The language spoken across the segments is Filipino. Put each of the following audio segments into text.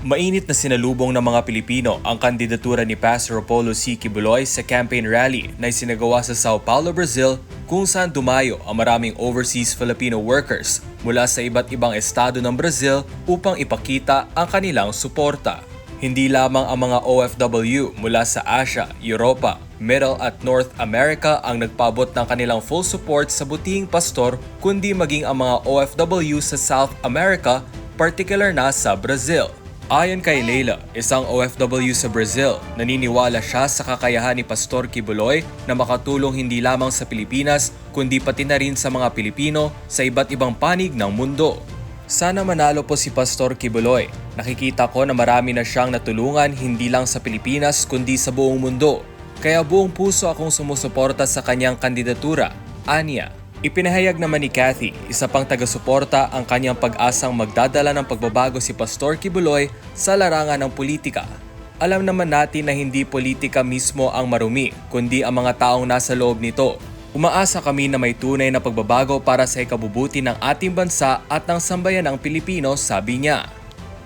Mainit na sinalubong ng mga Pilipino ang kandidatura ni Pastor Apollo C. Kibuloy sa campaign rally na isinagawa sa Sao Paulo, Brazil kung saan dumayo ang maraming overseas Filipino workers mula sa iba't ibang estado ng Brazil upang ipakita ang kanilang suporta. Hindi lamang ang mga OFW mula sa Asia, Europa, Middle at North America ang nagpabot ng kanilang full support sa butihing pastor kundi maging ang mga OFW sa South America, particular na sa Brazil. Ayon kay Leila, isang OFW sa Brazil, naniniwala siya sa kakayahan ni Pastor Kibuloy na makatulong hindi lamang sa Pilipinas kundi pati na rin sa mga Pilipino sa iba't ibang panig ng mundo. Sana manalo po si Pastor Kibuloy. Nakikita ko na marami na siyang natulungan hindi lang sa Pilipinas kundi sa buong mundo. Kaya buong puso akong sumusuporta sa kanyang kandidatura. Anya. Ipinahayag naman ni Kathy, isa pang taga-suporta ang kanyang pag-asang magdadala ng pagbabago si Pastor Kibuloy sa larangan ng politika. Alam naman natin na hindi politika mismo ang marumi, kundi ang mga taong nasa loob nito. Umaasa kami na may tunay na pagbabago para sa ikabubuti ng ating bansa at ng sambayan ng Pilipino, sabi niya.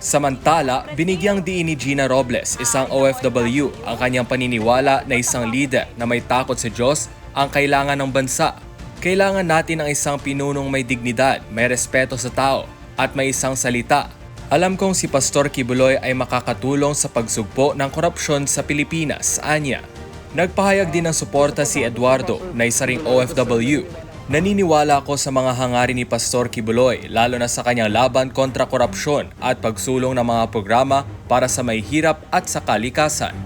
Samantala, binigyang diin ni Gina Robles, isang OFW, ang kanyang paniniwala na isang leader na may takot sa Diyos ang kailangan ng bansa. Kailangan natin ng isang pinunong may dignidad, may respeto sa tao, at may isang salita. Alam kong si Pastor Kibuloy ay makakatulong sa pagsugpo ng korupsyon sa Pilipinas, anya. Nagpahayag din ng suporta si Eduardo na isa ring OFW. Naniniwala ako sa mga hangarin ni Pastor Kibuloy lalo na sa kanyang laban kontra korupsyon at pagsulong ng mga programa para sa may hirap at sa kalikasan.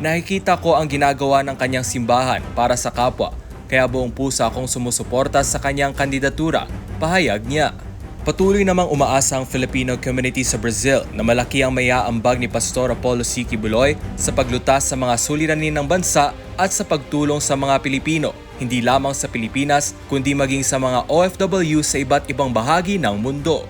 Nakikita ko ang ginagawa ng kanyang simbahan para sa kapwa kaya buong pusa akong sumusuporta sa kanyang kandidatura, pahayag niya. Patuloy namang umaasa ang Filipino community sa Brazil na malaki ang mayaambag ni Pastor Apollo C. Kibuloy sa paglutas sa mga suliranin ng bansa at sa pagtulong sa mga Pilipino, hindi lamang sa Pilipinas kundi maging sa mga OFW sa iba't ibang bahagi ng mundo.